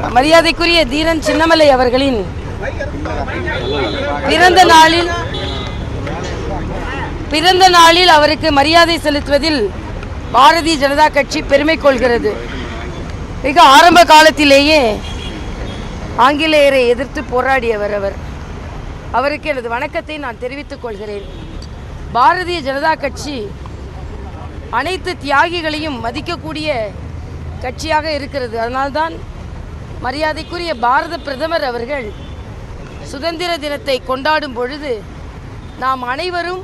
மரியாதைக்குரிய தீரன் சின்னமலை அவர்களின் பிறந்த நாளில் பிறந்த நாளில் அவருக்கு மரியாதை செலுத்துவதில் பாரதிய ஜனதா கட்சி பெருமை கொள்கிறது. மிக ஆரம்ப காலத்திலேயே ஆங்கிலேயரை எதிர்த்து போராடியவர் அவர். அவருக்கு எனது வணக்கத்தை நான் தெரிவித்துக் கொள்கிறேன். பாரதிய ஜனதா கட்சி அனைத்து தியாகிகளையும் மதிக்கக்கூடிய கட்சியாக இருக்கிறது. அதனால்தான் மரியாதைக்குரிய பாரத பிரதமர் அவர்கள் சுதந்திர தினத்தை கொண்டாடும் பொழுது நாம் அனைவரும்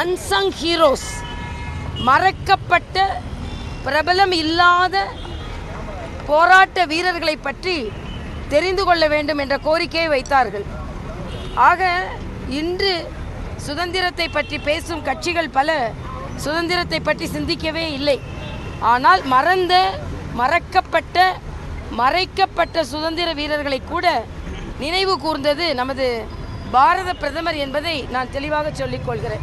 அன்சங் ஹீரோஸ் மறக்கப்பட்ட பிரபலம் இல்லாத போராட்ட வீரர்களை பற்றி தெரிந்து கொள்ள வேண்டும் என்ற கோரிக்கையை வைத்தார்கள். ஆக இன்று சுதந்திரத்தை பற்றி பேசும் கட்சிகள் பல சுதந்திரத்தை பற்றி சிந்திக்கவே இல்லை. ஆனால் மறந்த மறக்கப்பட்ட மறைக்கப்பட்ட சுதந்திர வீரர்களை கூட நினைவு கூர்ந்தது நமது பாரத பிரதமர் என்பதை நான் தெளிவாக சொல்லிக் கொள்கிறேன்.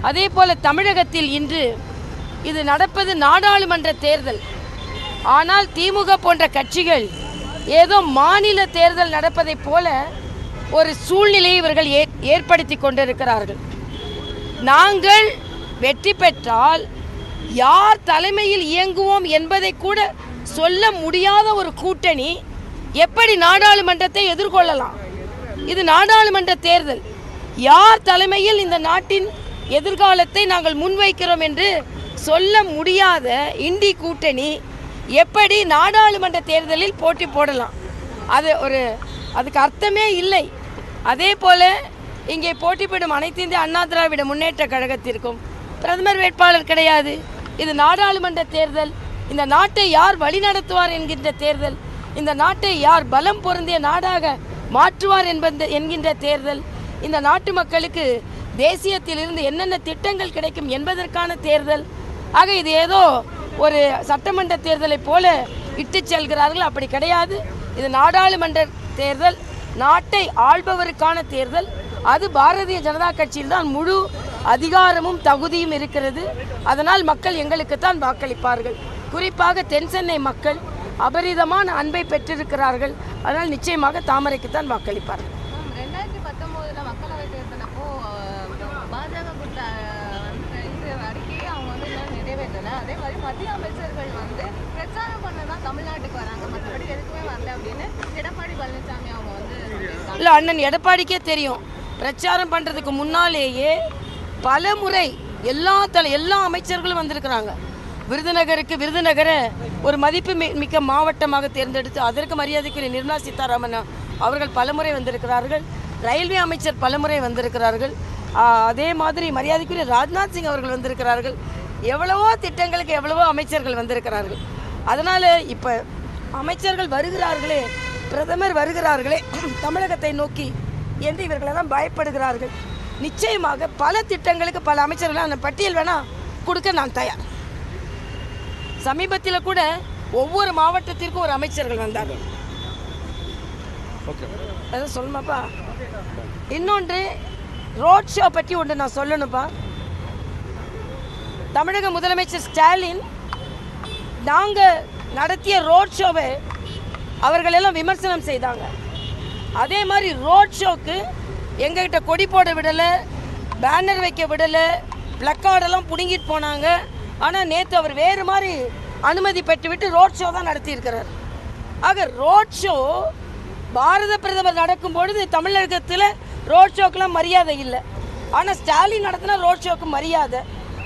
அதே போல தமிழகத்தில் இன்று இது நடப்பது நாடாளுமன்ற தேர்தல். ஆனால் திமுக போன்ற கட்சிகள் ஏதோ மாநில தேர்தல் நடப்பதைப் போல ஒரு சூழ்நிலையை இவர்கள் ஏற்- ஏற்படுத்தி கொண்டிருக்கிறார்கள். நாங்கள் வெற்றி பெற்றால் யார் தலைமையில் இயங்குவோம் என்பதை கூட சொல்ல முடியாத ஒரு கூட்டணி எப்படி நாடாளுமன்றத்தை எதிர்கொள்ளலாம்? இது நாடாளுமன்ற தேர்தல். யார் தலைமையில் இந்த நாட்டின் எதிர்காலத்தை நாங்கள் முன்வைக்கிறோம் என்று சொல்ல முடியாத இந்தி கூட்டணி எப்படி நாடாளுமன்ற தேர்தலில் போட்டி போடலாம்? அது ஒரு அதுக்கு அர்த்தமே இல்லை. அதே போல இங்கே போட்டியிடும் அனைத்து இந்திய அண்ணா திராவிட முன்னேற்ற கழகத்திற்கும் பிரதமர் வேட்பாளர் கிடையாது. இது நாடாளுமன்ற தேர்தல். இந்த நாட்டை யார் வழிநடத்துவார் என்கின்ற தேர்தல் இந்த நாட்டை யார் பலம் பொருந்திய நாடாக மாற்றுவார் என்பது என்கின்ற தேர்தல் இந்த நாட்டு மக்களுக்கு தேசியத்திலிருந்து என்னென்ன திட்டங்கள் கிடைக்கும் என்பதற்கான தேர்தல். ஆக இது ஏதோ ஒரு சட்டமன்ற தேர்தலைப் போல இட்டு செல்கிறார்கள். அப்படி கிடையாது. இது நாடாளுமன்ற தேர்தல் நாட்டை ஆள்பவருக்கான தேர்தல். அது பாரதிய ஜனதா கட்சியில் தான் முழு அதிகாரமும் தகுதியும் இருக்கிறது. அதனால் மக்கள் எங்களுக்குத்தான் வாக்களிப்பார்கள். குறிப்பாக தென் சென்னை மக்கள் அபரிதமான அன்பை பெற்றிருக்கிறார்கள். அதனால் நிச்சயமாக தாமரைக்குத்தான் வாக்களிப்பார்கள். ரெண்டாயிரத்தி பத்தொம்போதுல மக்களவை தேர்தல் அப்போ அஹ், பாஜக கொடுத்த அறிக்கையை அவங்க வந்து இன்னும் நிறைவேற்றல. அதே மாதிரி மத்திய அமைச்சர்கள் வந்து பிரச்சாரம் பண்ண தான் தமிழ்நாட்டுக்கு வராங்க. மற்றபடி எதுக்குமே வரல அப்படின்னு எடப்பாடி பழனிசாமி அவங்க வந்து இல்லை அண்ணன் எடப்பாடிக்கே தெரியும். பிரச்சாரம் பண்ணுறதுக்கு முன்னாலேயே பல முறை எல்லா தல எல்லா அமைச்சர்களும் வந்திருக்கிறாங்க. விருதுநகருக்கு விருதுநகரை ஒரு மதிப்பு மி- மிக்க மாவட்டமாக தேர்ந்தெடுத்து அதற்கு மரியாதைக்குரிய நிர்மலா சீதாராமன் அவர்கள் பலமுறை வந்திருக்கிறார்கள். ரயில்வே அமைச்சர் பலமுறை வந்திருக்கிறார்கள். அதே மாதிரி மரியாதைக்குரிய ராஜ்நாத் சிங் அவர்கள் வந்திருக்கிறார்கள். எவ்வளவோ திட்டங்களுக்கு எவ்வளவோ அமைச்சர்கள் வந்திருக்கிறார்கள். அதனால் இப்போ அமைச்சர்கள் வருகிறார்களே பிரதமர் வருகிறார்களே தமிழகத்தை நோக்கி என்று இவர்களெல்லாம் பயப்படுகிறார்கள். நிச்சயமாக பல திட்டங்களுக்கு பல அமைச்சர்கள் அந்த பட்டியல் வேணால் கொடுக்க நான் தயார். சமீபத்தில் கூட ஒவ்வொரு மாவட்டத்திற்கும் ஒரு அமைச்சர்கள் வந்தார்கள் அதை சொல்லணுமாப்பா இன்னொன்று ரோட் ஷோ பற்றி ஒன்று நான் சொல்லணும்ப்பா. தமிழக முதலமைச்சர் ஸ்டாலின் நாங்கள் நடத்திய ரோட் ஷோவை அவர்கள் எல்லாம் விமர்சனம் செய்தாங்க. அதே மாதிரி ரோட் ஷோக்கு எங்ககிட்ட கொடி போட விடலை பேனர் வைக்க விடலை பிளக்கார்டெல்லாம் பிடுங்கிட்டு போனாங்க. ஆனால் நேற்று அவர் வேறு மாதிரி அனுமதி பெற்றுவிட்டு ரோட் ஷோ தான் நடத்தியிருக்கிறார். ஆக ரோட் ஷோ பாரத பிரதமர் நடக்கும் பொழுது தமிழகத்தில் ரோட் ஷோக்கெலாம் மரியாதை இல்லை. ஆனால் ஸ்டாலின் நடத்தினா ரோட் ஷோக்கு மரியாதை.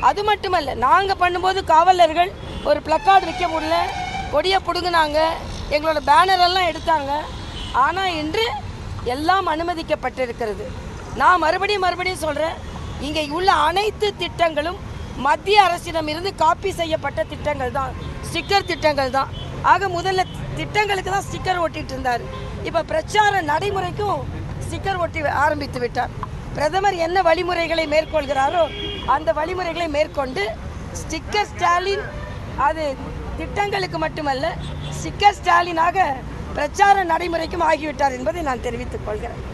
அது மட்டுமல்ல நாங்கள் பண்ணும்போது காவலர்கள் ஒரு பிளக்கார்டு வைக்க முடியல. கொடியை பிடுங்கினாங்க. எங்களோட பேனர் எல்லாம் எடுத்தாங்க. ஆனால் இன்று எல்லாம் அனுமதிக்கப்பட்டிருக்கிறது. நான் மறுபடியும் மறுபடியும் சொல்கிறேன் இங்கே உள்ள அனைத்து திட்டங்களும் மத்திய அரசிடம் இருந்து காப்பி செய்யப்பட்ட திட்டங்கள் தான். ஸ்டிக்கர் திட்டங்கள் தான். ஆக முதல்ல திட்டங்களுக்கு தான் ஸ்டிக்கர் ஒட்டிட்டு இருந்தார். இப்போ பிரச்சார நடைமுறைக்கும் ஸ்டிக்கர் ஒட்டி ஆரம்பித்து விட்டார். பிரதமர் என்ன வழிமுறைகளை மேற்கொள்கிறாரோ அந்த வழிமுறைகளை மேற்கொண்டு ஸ்டிக்கர் ஸ்டாலின் அது திட்டங்களுக்கு மட்டுமல்ல ஸ்டிக்கர் ஸ்டாலினாக பிரச்சார நடைமுறைக்கும் ஆகிவிட்டார் என்பதை நான் தெரிவித்துக் கொள்கிறேன்.